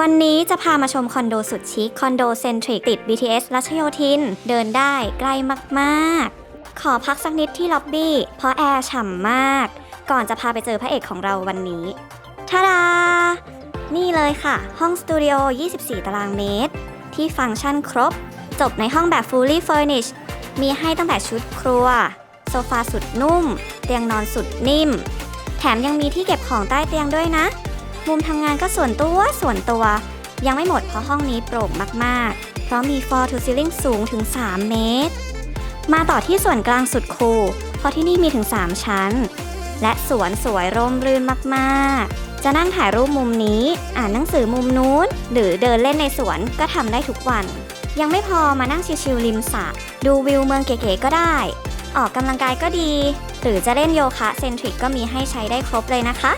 วันนี้จะพามาชมคอนโดสุดชิคคอนโดเซนทริกติด BTS รัชโยธิน เดินได้ใกล้มากๆ ขอพักสักนิดที่ล็อบบี้ เพราะแอร์ฉ่ำมาก ก่อนจะพาไปเจอพระเอกของเราวันนี้ทาดา นี่เลยค่ะ ห้องสตูดิโอ 24 ตารางเมตร ที่ฟังก์ชันครบ จบในห้องแบบ fully furnished มีให้ตั้งแต่ชุดครัว โซฟาสุดนุ่ม เตียงนอนสุดนิ่ม แถมยังมีที่เก็บของใต้เตียงด้วยนะ มุมทำงานก็ส่วนตัวส่วนตัว ยังไม่หมดเพราะห้องนี้โปร่งมากๆ เพราะมี floor to ceiling สูงถึง 3 เมตร มาต่อที่ส่วนกลางสุดคูลเพราะที่นี่มีถึง 3 ชั้น และสวนสวยร่มรื่นมากๆ จะนั่งถ่ายรูปมุมนี้ อ่านหนังสือมุมนู้น หรือเดินเล่นในสวนก็ทำได้ทุกวัน ยังไม่พอมานั่งชิลๆริมสระดูวิวเมืองเก๋ๆก็ได้ ออกกำลังกายก็ดี หรือจะเล่นโยคะเซนทริกก็มีให้ใช้ได้ครบเลยนะคะ